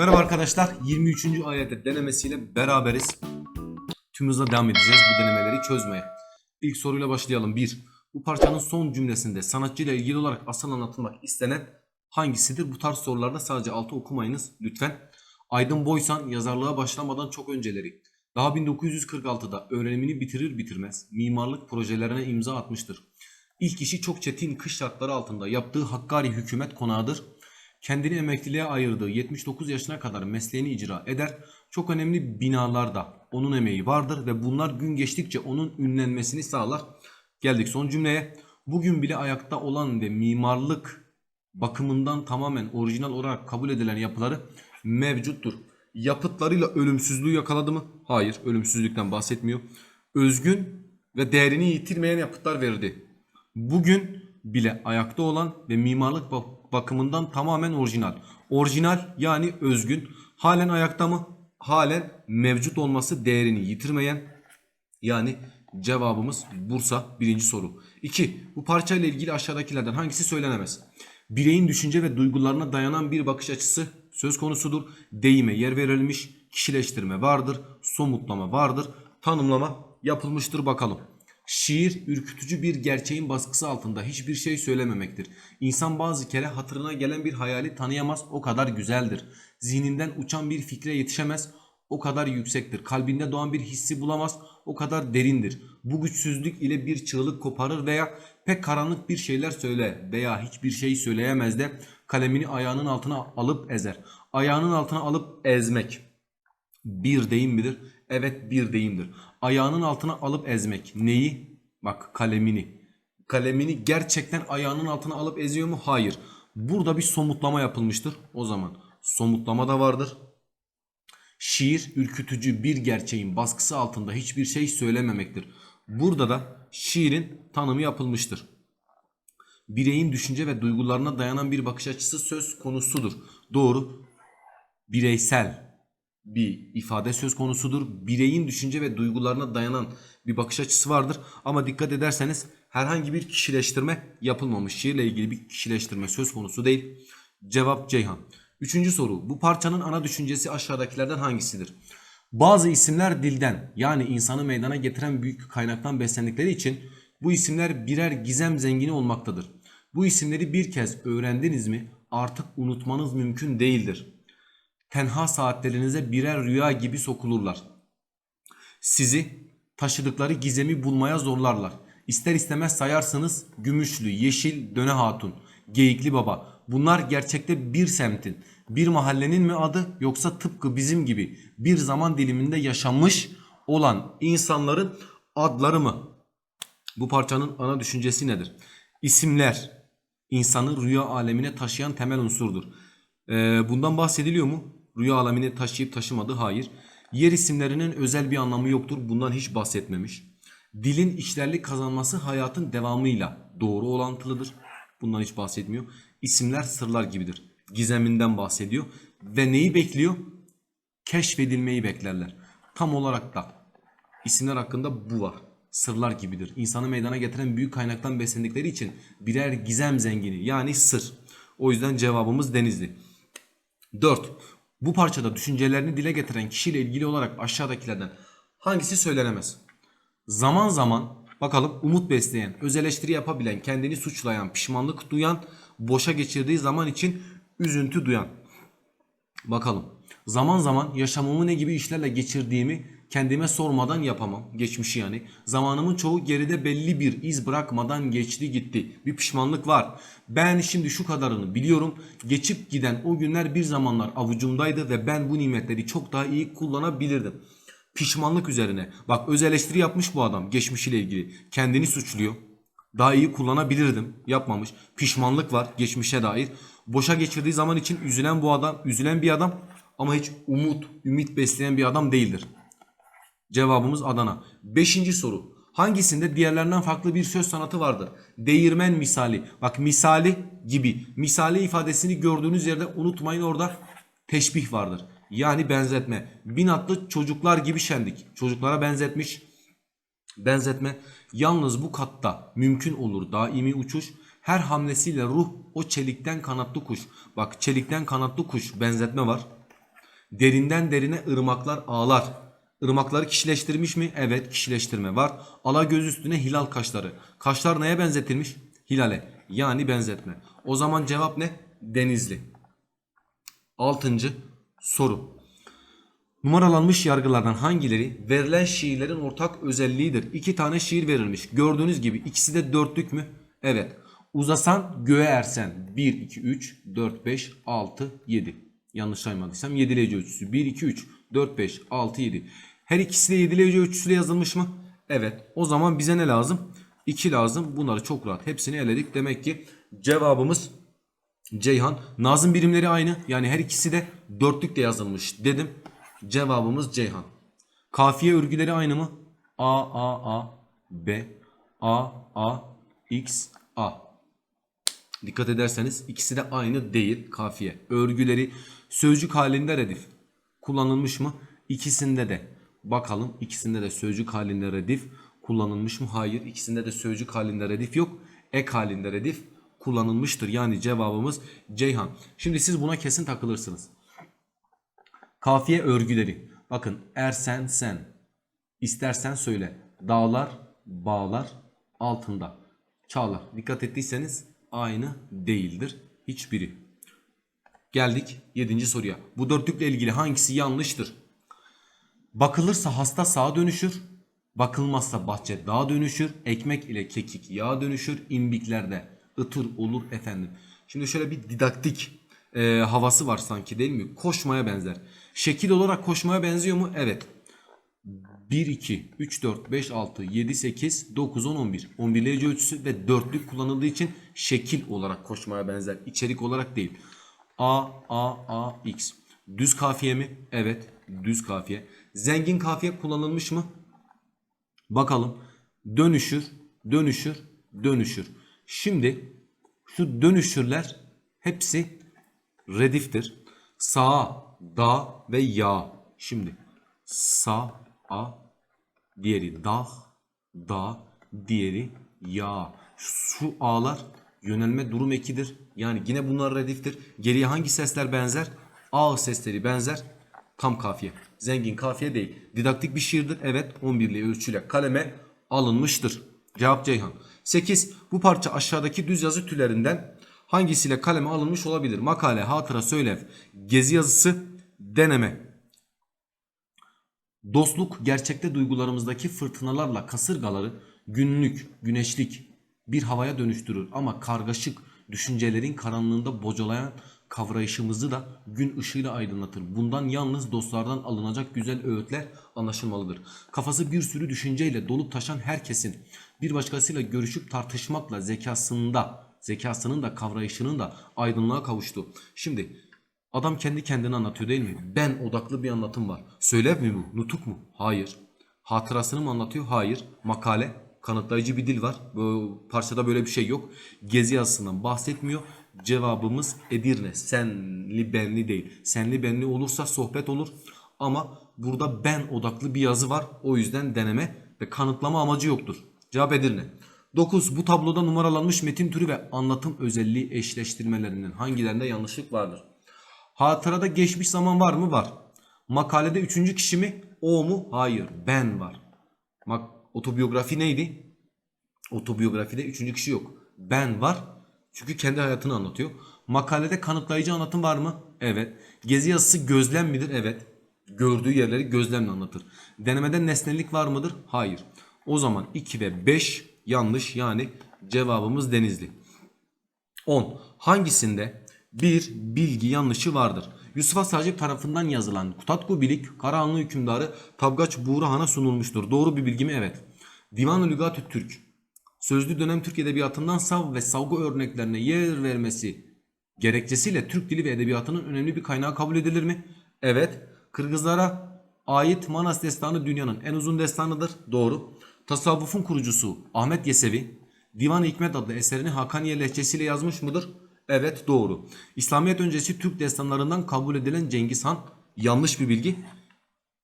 Merhaba arkadaşlar. 23. ayette denemesiyle beraberiz. Tüm hızla devam edeceğiz bu denemeleri çözmeye. İlk soruyla başlayalım. 1. Bu parçanın son cümlesinde sanatçıyla ilgili olarak asıl anlatılmak istenen hangisidir? Bu tarz sorularda sadece altı okumayınız lütfen. Aydın Boysan yazarlığa başlamadan çok önceleri. Daha 1946'da öğrenimini bitirir bitirmez mimarlık projelerine imza atmıştır. İlk işi çok çetin kış şartları altında yaptığı Hakkari hükümet konağıdır. Kendini emekliliğe ayırdığı 79 yaşına kadar mesleğini icra eder. Çok önemli binalarda onun emeği vardır ve bunlar gün geçtikçe onun ünlenmesini sağlar. Geldik son cümleye. Bugün bile ayakta olan ve mimarlık bakımından tamamen orijinal olarak kabul edilen yapıları mevcuttur. Yapıtlarıyla ölümsüzlüğü yakaladı mı? Hayır, ölümsüzlükten bahsetmiyor. Özgün ve değerini yitirmeyen yapıtlar verdi. Bugün bile ayakta olan ve mimarlık bakımından tamamen orijinal. Orijinal yani özgün. Halen ayakta mı? Halen mevcut olması değerini yitirmeyen yani cevabımız Bursa birinci soru. 2. Bu parçayla ilgili aşağıdakilerden hangisi söylenemez? Bireyin düşünce ve duygularına dayanan bir bakış açısı söz konusudur. Deyime yer verilmiş, kişileştirme vardır, somutlama vardır, tanımlama yapılmıştır bakalım. Şiir ürkütücü bir gerçeğin baskısı altında hiçbir şey söylememektir. İnsan bazı kere hatırına gelen bir hayali tanıyamaz o kadar güzeldir. Zihninden uçan bir fikre yetişemez o kadar yüksektir. Kalbinde doğan bir hissi bulamaz o kadar derindir. Bu güçsüzlük ile bir çığlık koparır veya pek karanlık bir şeyler söyle veya hiçbir şey söyleyemez de kalemini ayağının altına alıp ezer. Ayağının altına alıp ezmek bir deyim midir? Evet bir deyimdir. Ayağının altına alıp ezmek. Neyi? Bak kalemini. Kalemini gerçekten ayağının altına alıp eziyor mu? Hayır. Burada bir somutlama yapılmıştır. O zaman somutlama da vardır. Şiir ürkütücü bir gerçeğin baskısı altında hiçbir şey söylememektir. Burada da şiirin tanımı yapılmıştır. Bireyin düşünce ve duygularına dayanan bir bakış açısı söz konusudur. Doğru. Bireysel bir ifade söz konusudur. Bireyin düşünce ve duygularına dayanan bir bakış açısı vardır. Ama dikkat ederseniz herhangi bir kişileştirme yapılmamış. Şiirle ilgili bir kişileştirme söz konusu değil. Cevap Ceyhan. Üçüncü soru. Bu parçanın ana düşüncesi aşağıdakilerden hangisidir? Bazı isimler dilden yani insanı meydana getiren büyük kaynaktan beslendikleri için bu isimler birer gizem zengini olmaktadır. Bu isimleri bir kez öğrendiniz mi artık unutmanız mümkün değildir tenha saatlerinize birer rüya gibi sokulurlar. Sizi taşıdıkları gizemi bulmaya zorlarlar. İster istemez sayarsınız Gümüşlü, Yeşil, Döne Hatun, Geyikli Baba. Bunlar gerçekte bir semtin, bir mahallenin mi adı yoksa tıpkı bizim gibi bir zaman diliminde yaşamış olan insanların adları mı? Bu parçanın ana düşüncesi nedir? İsimler insanı rüya alemine taşıyan temel unsurdur. Ee, bundan bahsediliyor mu? Rüya alemine taşıyıp taşımadı? Hayır. Yer isimlerinin özel bir anlamı yoktur. Bundan hiç bahsetmemiş. Dilin işlerlik kazanması hayatın devamıyla doğru orantılıdır. Bundan hiç bahsetmiyor. İsimler sırlar gibidir. Gizeminden bahsediyor. Ve neyi bekliyor? Keşfedilmeyi beklerler. Tam olarak da isimler hakkında bu var. Sırlar gibidir. İnsanı meydana getiren büyük kaynaktan beslendikleri için birer gizem zengini yani sır. O yüzden cevabımız Denizli. 4. Bu parçada düşüncelerini dile getiren kişiyle ilgili olarak aşağıdakilerden hangisi söylenemez? Zaman zaman bakalım umut besleyen, öz eleştiri yapabilen, kendini suçlayan, pişmanlık duyan, boşa geçirdiği zaman için üzüntü duyan. Bakalım. Zaman zaman yaşamımı ne gibi işlerle geçirdiğimi kendime sormadan yapamam. Geçmişi yani. Zamanımın çoğu geride belli bir iz bırakmadan geçti gitti. Bir pişmanlık var. Ben şimdi şu kadarını biliyorum. Geçip giden o günler bir zamanlar avucumdaydı ve ben bu nimetleri çok daha iyi kullanabilirdim. Pişmanlık üzerine. Bak öz eleştiri yapmış bu adam geçmişiyle ilgili. Kendini suçluyor. Daha iyi kullanabilirdim. Yapmamış. Pişmanlık var geçmişe dair. Boşa geçirdiği zaman için üzülen bu adam, üzülen bir adam ama hiç umut, ümit besleyen bir adam değildir. Cevabımız Adana. Beşinci soru. Hangisinde diğerlerinden farklı bir söz sanatı vardır? Değirmen misali. Bak misali gibi. Misali ifadesini gördüğünüz yerde unutmayın orada teşbih vardır. Yani benzetme. Bin atlı çocuklar gibi şendik. Çocuklara benzetmiş. Benzetme. Yalnız bu katta mümkün olur daimi uçuş. Her hamlesiyle ruh o çelikten kanatlı kuş. Bak çelikten kanatlı kuş benzetme var. Derinden derine ırmaklar ağlar. Irmakları kişileştirmiş mi? Evet kişileştirme var. Ala göz üstüne hilal kaşları. Kaşlar neye benzetilmiş? Hilale. Yani benzetme. O zaman cevap ne? Denizli. Altıncı soru. Numaralanmış yargılardan hangileri verilen şiirlerin ortak özelliğidir? İki tane şiir verilmiş. Gördüğünüz gibi ikisi de dörtlük mü? Evet. Uzasan göğe ersen. 1, 2, 3, 4, 5, 6, 7. Yanlış saymadıysam 7 lece ölçüsü. 1, 2, 3, 4, 5, 6, 7. Her ikisi de 7 lece ölçüsüyle yazılmış mı? Evet. O zaman bize ne lazım? 2 lazım. Bunları çok rahat. Hepsini eledik. Demek ki cevabımız Ceyhan. Nazım birimleri aynı. Yani her ikisi de dörtlükle yazılmış dedim. Cevabımız Ceyhan. Kafiye örgüleri aynı mı? A, A, A, B, A, A, X, A. Dikkat ederseniz ikisi de aynı değil kafiye. Örgüleri sözcük halinde redif kullanılmış mı? İkisinde de bakalım ikisinde de sözcük halinde redif kullanılmış mı? Hayır. İkisinde de sözcük halinde redif yok. Ek halinde redif kullanılmıştır. Yani cevabımız Ceyhan. Şimdi siz buna kesin takılırsınız. Kafiye örgüleri. Bakın ersen sen. İstersen söyle. Dağlar, bağlar altında. Çağlar. Dikkat ettiyseniz aynı değildir. Hiçbiri. Geldik 7. soruya. Bu dörtlükle ilgili hangisi yanlıştır? Bakılırsa hasta sağa dönüşür. Bakılmazsa bahçe dağa dönüşür. Ekmek ile kekik yağa dönüşür. İmbiklerde ıtır olur efendim. Şimdi şöyle bir didaktik e, havası var sanki değil mi? Koşmaya benzer. Şekil olarak koşmaya benziyor mu? Evet. 1, 2, 3, 4, 5, 6, 7, 8, 9, 10, 11. 11 derece ölçüsü ve dörtlük kullanıldığı için şekil olarak koşmaya benzer. İçerik olarak değil. A, A, A, X. Düz kafiye mi? Evet. Düz kafiye. Zengin kafiye kullanılmış mı? Bakalım. Dönüşür, dönüşür, dönüşür. Şimdi şu dönüşürler hepsi rediftir. Sağa, da ve ya. Şimdi sa, a, diğeri da, da, diğeri ya. Şu a'lar yönelme durum ekidir. Yani yine bunlar rediftir. Geriye hangi sesler benzer? A sesleri benzer. Tam kafiye. Zengin kafiye değil. Didaktik bir şiirdir. Evet 11'li ölçüyle kaleme alınmıştır. Cevap Ceyhan. 8. Bu parça aşağıdaki düz yazı türlerinden hangisiyle kaleme alınmış olabilir? Makale, hatıra, söylev, gezi yazısı, deneme. Dostluk gerçekte duygularımızdaki fırtınalarla kasırgaları günlük, güneşlik bir havaya dönüştürür ama kargaşık düşüncelerin karanlığında bocalayan kavrayışımızı da gün ışığıyla aydınlatır. Bundan yalnız dostlardan alınacak güzel öğütler anlaşılmalıdır. Kafası bir sürü düşünceyle dolup taşan herkesin bir başkasıyla görüşüp tartışmakla zekasında, zekasının da kavrayışının da aydınlığa kavuştu. Şimdi adam kendi kendine anlatıyor değil mi? Ben odaklı bir anlatım var. Söylev mi bu? Nutuk mu? Hayır. Hatırasını mı anlatıyor? Hayır. Makale, kanıtlayıcı bir dil var. Bu parçada böyle bir şey yok. Gezi yazısından bahsetmiyor. Cevabımız Edirne. Senli benli değil. Senli benli olursa sohbet olur. Ama burada ben odaklı bir yazı var. O yüzden deneme ve kanıtlama amacı yoktur. Cevap Edirne. 9. Bu tabloda numaralanmış metin türü ve anlatım özelliği eşleştirmelerinden hangilerinde yanlışlık vardır? Hatırada geçmiş zaman var mı? Var. Makalede üçüncü kişi mi? O mu? Hayır. Ben var. Mak otobiyografi neydi? Otobiyografide üçüncü kişi yok. Ben var. Çünkü kendi hayatını anlatıyor. Makalede kanıtlayıcı anlatım var mı? Evet. Gezi yazısı gözlem midir? Evet. Gördüğü yerleri gözlemle anlatır. Denemede nesnelik var mıdır? Hayır. O zaman 2 ve 5 yanlış yani cevabımız Denizli. 10. Hangisinde bir bilgi yanlışı vardır? Yusuf Sacip tarafından yazılan Kutatku Bilik Karahanlı hükümdarı Tabgaç Buğrahan'a sunulmuştur. Doğru bir bilgi mi? Evet. Divan-ı Lügat-ı Türk Sözlü dönem Türk Edebiyatı'ndan sav ve savgı örneklerine yer vermesi gerekçesiyle Türk dili ve edebiyatının önemli bir kaynağı kabul edilir mi? Evet. Kırgızlara ait Manas destanı dünyanın en uzun destanıdır. Doğru. Tasavvufun kurucusu Ahmet Yesevi Divan-ı Hikmet adlı eserini Hakaniye lehçesiyle yazmış mıdır? Evet doğru. İslamiyet öncesi Türk destanlarından kabul edilen Cengiz Han yanlış bir bilgi.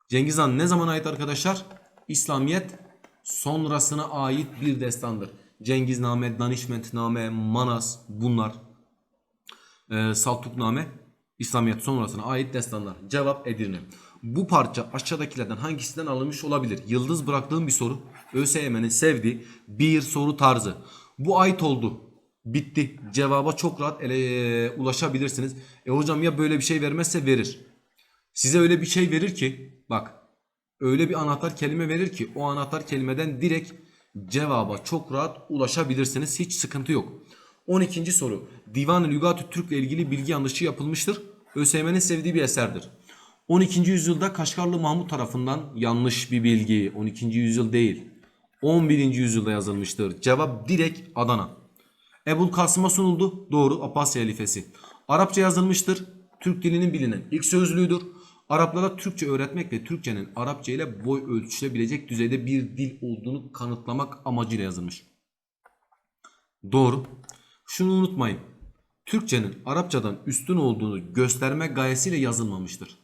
Cengiz Han ne zaman ait arkadaşlar? İslamiyet sonrasına ait bir destandır. Cengizname, Danişmentname, Manas bunlar. Ee, Saltukname İslamiyet sonrasına ait destanlar. Cevap Edirne. Bu parça aşağıdakilerden hangisinden alınmış olabilir? Yıldız bıraktığım bir soru. ÖSYM'nin sevdiği bir soru tarzı. Bu ait oldu. Bitti. Cevaba çok rahat ele, ulaşabilirsiniz. E hocam ya böyle bir şey vermezse verir. Size öyle bir şey verir ki bak öyle bir anahtar kelime verir ki o anahtar kelimeden direkt cevaba çok rahat ulaşabilirsiniz. Hiç sıkıntı yok. 12. soru. Divan-ı Lügat-ı Türk ile ilgili bilgi yanlışı yapılmıştır. ÖSYM'nin sevdiği bir eserdir. 12. yüzyılda Kaşgarlı Mahmut tarafından yanlış bir bilgi. 12. yüzyıl değil. 11. yüzyılda yazılmıştır. Cevap direkt Adana. Ebul Kasım'a sunuldu. Doğru. Abbasya halifesi. Arapça yazılmıştır. Türk dilinin bilinen ilk sözlüğüdür. Araplara Türkçe öğretmek ve Türkçenin Arapça ile boy ölçüşebilecek düzeyde bir dil olduğunu kanıtlamak amacıyla yazılmış. Doğru. Şunu unutmayın. Türkçenin Arapçadan üstün olduğunu gösterme gayesiyle yazılmamıştır.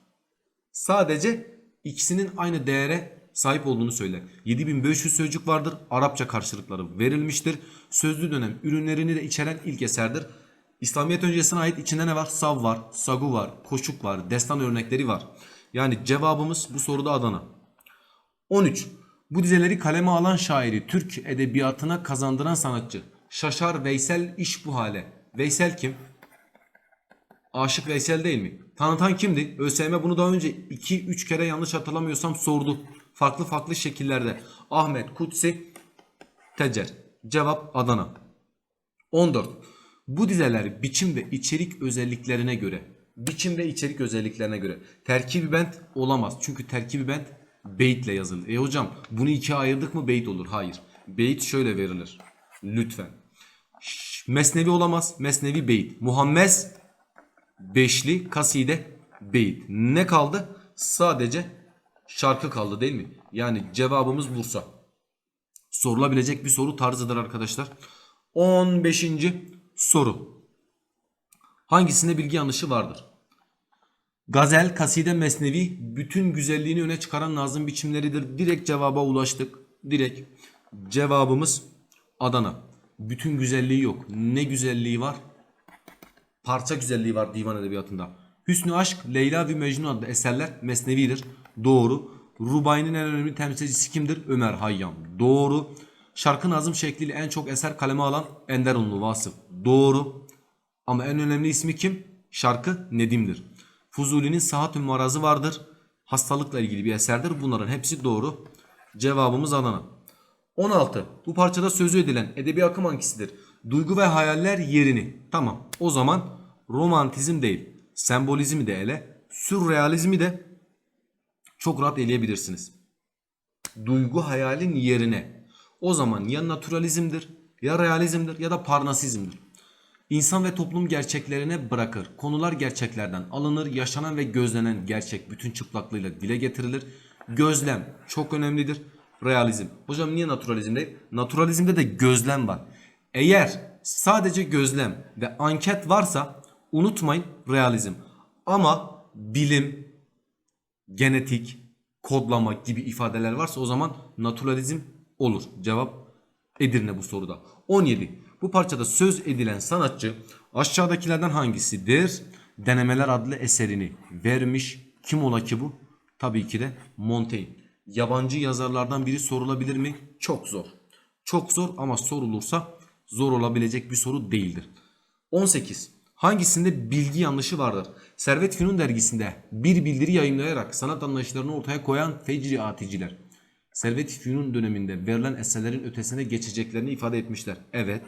Sadece ikisinin aynı değere sahip olduğunu söyler. 7500 sözcük vardır. Arapça karşılıkları verilmiştir. Sözlü dönem ürünlerini de içeren ilk eserdir. İslamiyet öncesine ait içinde ne var? Sav var, sagu var, koşuk var, destan örnekleri var. Yani cevabımız bu soruda Adana. 13. Bu dizeleri kaleme alan şairi Türk edebiyatına kazandıran sanatçı. Şaşar Veysel iş bu hale. Veysel kim? Aşık Veysel değil mi? Tanıtan kimdi? ÖSYM bunu daha önce 2-3 kere yanlış hatırlamıyorsam sordu. Farklı farklı şekillerde. Ahmet Kutsi Tecer. Cevap Adana. 14. Bu dizeler biçim ve içerik özelliklerine göre biçim ve içerik özelliklerine göre terkibi bent olamaz. Çünkü terkibi bent beytle yazılır. E hocam bunu ikiye ayırdık mı beyt olur? Hayır. Beyt şöyle verilir. Lütfen. Mesnevi olamaz. Mesnevi beyt. Muhammed beşli kaside beyt. Ne kaldı? Sadece şarkı kaldı değil mi? Yani cevabımız Bursa. Sorulabilecek bir soru tarzıdır arkadaşlar. 15. soru. Hangisinde bilgi yanlışı vardır? Gazel, kaside, mesnevi bütün güzelliğini öne çıkaran nazım biçimleridir. Direkt cevaba ulaştık. Direkt. Cevabımız Adana. Bütün güzelliği yok. Ne güzelliği var? Parça güzelliği var divan edebiyatında. Hüsnü Aşk, Leyla ve Mecnun adlı eserler mesnevidir. Doğru. Rubai'nin en önemli temsilcisi kimdir? Ömer Hayyam. Doğru. Şarkı nazım şekliyle en çok eser kaleme alan Ender Unlu Vasıf. Doğru. Ama en önemli ismi kim? Şarkı Nedim'dir. Fuzuli'nin Sahat-ü Marazı vardır. Hastalıkla ilgili bir eserdir. Bunların hepsi doğru. Cevabımız Adana. 16. Bu parçada sözü edilen edebi akım hangisidir? Duygu ve hayaller yerini. Tamam. O zaman romantizm değil. Sembolizmi de ele. Sürrealizmi de çok rahat eleyebilirsiniz. Duygu hayalin yerine. O zaman ya naturalizmdir, ya realizmdir ya da parnasizmdir. İnsan ve toplum gerçeklerine bırakır. Konular gerçeklerden alınır, yaşanan ve gözlenen gerçek bütün çıplaklığıyla dile getirilir. Gözlem çok önemlidir. Realizm. Hocam niye naturalizm değil? Naturalizmde de gözlem var. Eğer sadece gözlem ve anket varsa unutmayın realizm. Ama bilim, genetik, kodlama gibi ifadeler varsa o zaman naturalizm olur. Cevap Edirne bu soruda. 17. Bu parçada söz edilen sanatçı aşağıdakilerden hangisidir? Denemeler adlı eserini vermiş. Kim ola ki bu? Tabii ki de Montaigne. Yabancı yazarlardan biri sorulabilir mi? Çok zor. Çok zor ama sorulursa zor olabilecek bir soru değildir. 18. Hangisinde bilgi yanlışı vardır? Servet Fünun dergisinde bir bildiri yayınlayarak sanat anlayışlarını ortaya koyan fecri aticiler. Servet Fünun döneminde verilen eserlerin ötesine geçeceklerini ifade etmişler. Evet.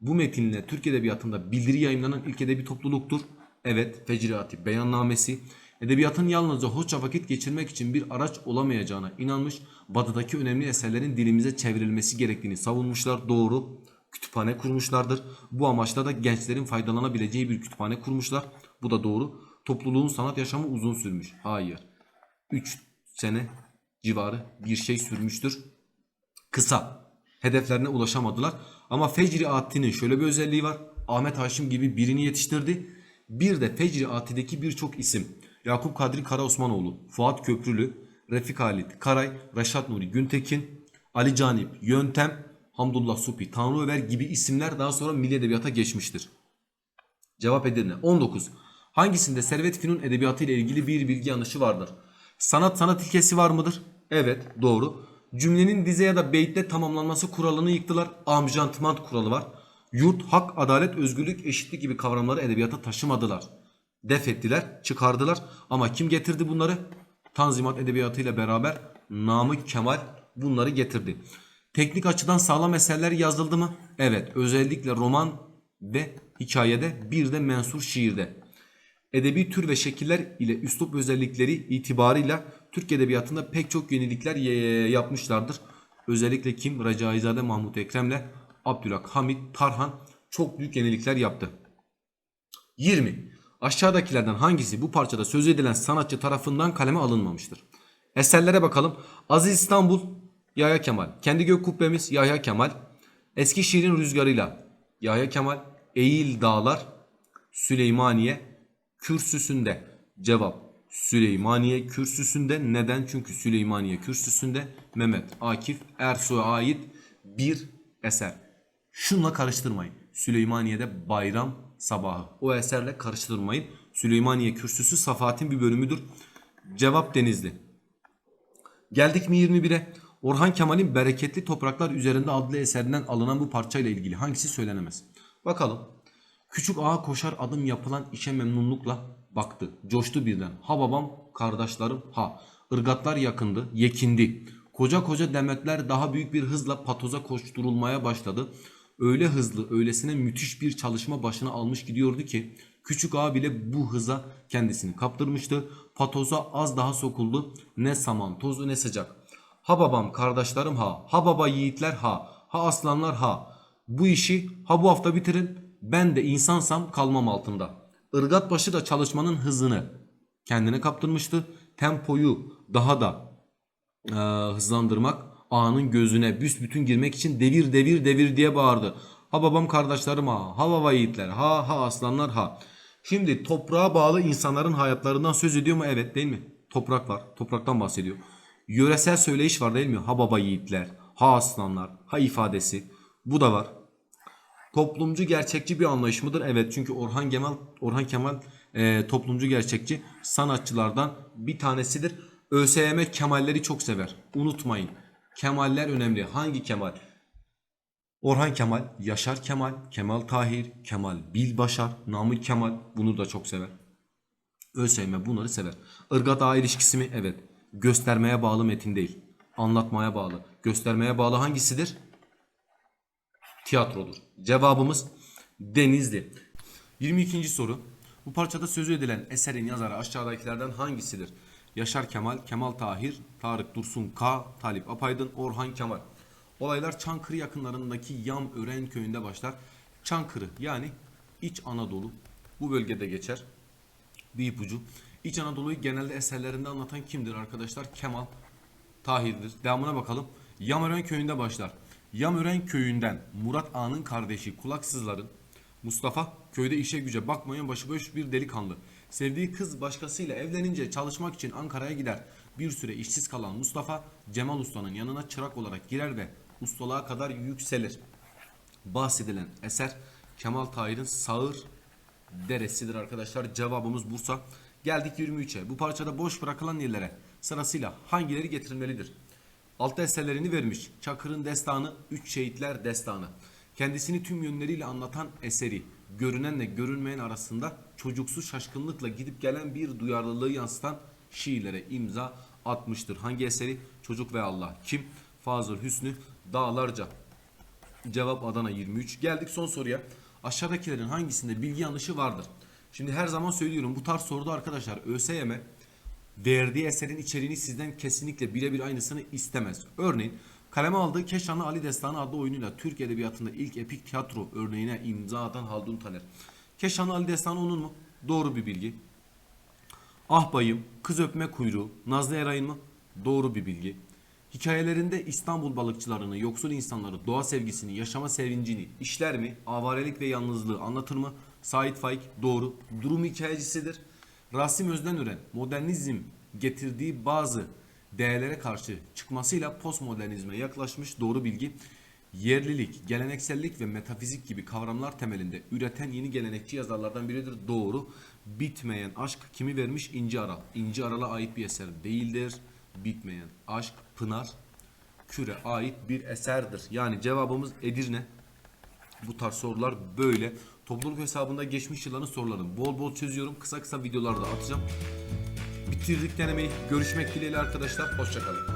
Bu metinle Türk Edebiyatı'nda bildiri yayınlanan ilk edebi topluluktur. Evet, Fecriati beyannamesi edebiyatın yalnızca hoşça vakit geçirmek için bir araç olamayacağına inanmış, batıdaki önemli eserlerin dilimize çevrilmesi gerektiğini savunmuşlar. Doğru. Kütüphane kurmuşlardır. Bu amaçla da gençlerin faydalanabileceği bir kütüphane kurmuşlar. Bu da doğru. Topluluğun sanat yaşamı uzun sürmüş. Hayır. 3 sene civarı bir şey sürmüştür. Kısa. Hedeflerine ulaşamadılar. Ama Fecri Ati'nin şöyle bir özelliği var. Ahmet Haşim gibi birini yetiştirdi. Bir de Fecri Ati'deki birçok isim. Yakup Kadri Karaosmanoğlu, Fuat Köprülü, Refik Halit Karay, Reşat Nuri Güntekin, Ali Canip Yöntem, Hamdullah Supi, Tanrı Över gibi isimler daha sonra milli edebiyata geçmiştir. Cevap Edirne. 19. Hangisinde Servet Fünun edebiyatı ile ilgili bir bilgi yanlışı vardır? Sanat sanat ilkesi var mıdır? Evet doğru. Cümlenin dize ya da beytle tamamlanması kuralını yıktılar. Amjantment kuralı var. Yurt, hak, adalet, özgürlük, eşitlik gibi kavramları edebiyata taşımadılar. Def ettiler, çıkardılar. Ama kim getirdi bunları? Tanzimat edebiyatıyla beraber Namık Kemal bunları getirdi. Teknik açıdan sağlam eserler yazıldı mı? Evet. Özellikle roman ve hikayede bir de mensur şiirde. Edebi tür ve şekiller ile üslup özellikleri itibarıyla Türk edebiyatında pek çok yenilikler ye- yapmışlardır. Özellikle kim? Recaizade Mahmut Ekrem'le Abdülhamit Tarhan çok büyük yenilikler yaptı. 20. Aşağıdakilerden hangisi bu parçada söz edilen sanatçı tarafından kaleme alınmamıştır? Eserlere bakalım. Aziz İstanbul, Yahya Kemal. Kendi gök kubbemiz, Yahya Kemal. Eski şiirin rüzgarıyla, Yahya Kemal. Eğil Dağlar, Süleymaniye kürsüsünde. Cevap Süleymaniye kürsüsünde. Neden? Çünkü Süleymaniye kürsüsünde Mehmet Akif Ersoy'a ait bir eser. Şunla karıştırmayın. Süleymaniye'de bayram sabahı. O eserle karıştırmayın. Süleymaniye kürsüsü Safahat'in bir bölümüdür. Cevap Denizli. Geldik mi 21'e? Orhan Kemal'in Bereketli Topraklar Üzerinde adlı eserinden alınan bu parçayla ilgili hangisi söylenemez? Bakalım. Küçük ağa koşar adım yapılan işe memnunlukla baktı. Coştu birden. Ha babam, kardeşlerim ha. Irgatlar yakındı, yekindi. Koca koca demetler daha büyük bir hızla patoza koşturulmaya başladı. Öyle hızlı, öylesine müthiş bir çalışma başına almış gidiyordu ki küçük ağa bile bu hıza kendisini kaptırmıştı. Patoza az daha sokuldu. Ne saman, tozu ne sıcak. Ha babam, kardeşlerim ha. Ha baba yiğitler ha. Ha aslanlar ha. Bu işi ha bu hafta bitirin. Ben de insansam kalmam altında. Irgat başı da çalışmanın hızını kendine kaptırmıştı. Tempoyu daha da e, hızlandırmak ağanın gözüne büsbütün girmek için devir devir devir diye bağırdı. Ha babam kardeşlerim ha, ha baba yiğitler, ha ha aslanlar ha. Şimdi toprağa bağlı insanların hayatlarından söz ediyor mu? Evet değil mi? Toprak var. Topraktan bahsediyor. Yöresel söyleyiş var değil mi? Ha baba yiğitler, ha aslanlar, ha ifadesi. Bu da var. Toplumcu gerçekçi bir anlayış mıdır? Evet çünkü Orhan Kemal Orhan Kemal e, toplumcu gerçekçi sanatçılardan bir tanesidir. ÖSYM Kemalleri çok sever. Unutmayın. Kemaller önemli. Hangi Kemal? Orhan Kemal, Yaşar Kemal, Kemal Tahir, Kemal Bilbaşar, Namık Kemal bunu da çok sever. ÖSYM bunları sever. Irgat ağa ilişkisi mi? Evet. Göstermeye bağlı metin değil. Anlatmaya bağlı. Göstermeye bağlı hangisidir? Tiyatrodur. Cevabımız Denizli. 22. soru. Bu parçada sözü edilen eserin yazarı aşağıdakilerden hangisidir? Yaşar Kemal, Kemal Tahir, Tarık Dursun K, Talip Apaydın, Orhan Kemal. Olaylar Çankırı yakınlarındaki Yamören köyünde başlar. Çankırı yani İç Anadolu bu bölgede geçer. Bir ipucu. İç Anadolu'yu genelde eserlerinde anlatan kimdir arkadaşlar? Kemal Tahir'dir. Devamına bakalım. Yamören köyünde başlar. Yamören köyünden Murat Ağa'nın kardeşi kulaksızların Mustafa köyde işe güce bakmayan başıboş bir delikanlı. Sevdiği kız başkasıyla evlenince çalışmak için Ankara'ya gider. Bir süre işsiz kalan Mustafa Cemal Usta'nın yanına çırak olarak girer ve ustalığa kadar yükselir. Bahsedilen eser Kemal Tahir'in Sağır Deresi'dir arkadaşlar. Cevabımız Bursa. Geldik 23'e. Bu parçada boş bırakılan yerlere sırasıyla hangileri getirilmelidir? Altta eserlerini vermiş. Çakır'ın destanı, Üç Şehitler destanı. Kendisini tüm yönleriyle anlatan eseri, görünenle görünmeyen arasında çocuksu şaşkınlıkla gidip gelen bir duyarlılığı yansıtan şiirlere imza atmıştır. Hangi eseri? Çocuk ve Allah. Kim? Fazıl Hüsnü Dağlarca. Cevap Adana 23. Geldik son soruya. Aşağıdakilerin hangisinde bilgi yanlışı vardır? Şimdi her zaman söylüyorum bu tarz soruda arkadaşlar ÖSYM verdiği eserin içeriğini sizden kesinlikle birebir aynısını istemez. Örneğin kaleme aldığı Keşanlı Ali Destanı adlı oyunuyla Türk Edebiyatı'nda ilk epik tiyatro örneğine imza atan Haldun Taner. Keşanlı Ali Destanı onun mu? Doğru bir bilgi. Ah bayım, kız öpme kuyruğu, Nazlı Eray'ın mı? Doğru bir bilgi. Hikayelerinde İstanbul balıkçılarını, yoksul insanları, doğa sevgisini, yaşama sevincini işler mi? Avarelik ve yalnızlığı anlatır mı? Sait Faik doğru. Durum hikayecisidir. Rasim Özdenören modernizm getirdiği bazı değerlere karşı çıkmasıyla postmodernizme yaklaşmış doğru bilgi. Yerlilik, geleneksellik ve metafizik gibi kavramlar temelinde üreten yeni gelenekçi yazarlardan biridir. Doğru. Bitmeyen aşk kimi vermiş? İnci Aral. İnci Aral'a ait bir eser değildir. Bitmeyen aşk Pınar Küre ait bir eserdir. Yani cevabımız Edirne. Bu tarz sorular böyle. Topluluk hesabında geçmiş yılların sorularını bol bol çözüyorum. Kısa kısa videolarda atacağım. Bitirdik denemeyi. Görüşmek dileğiyle arkadaşlar. Hoşçakalın.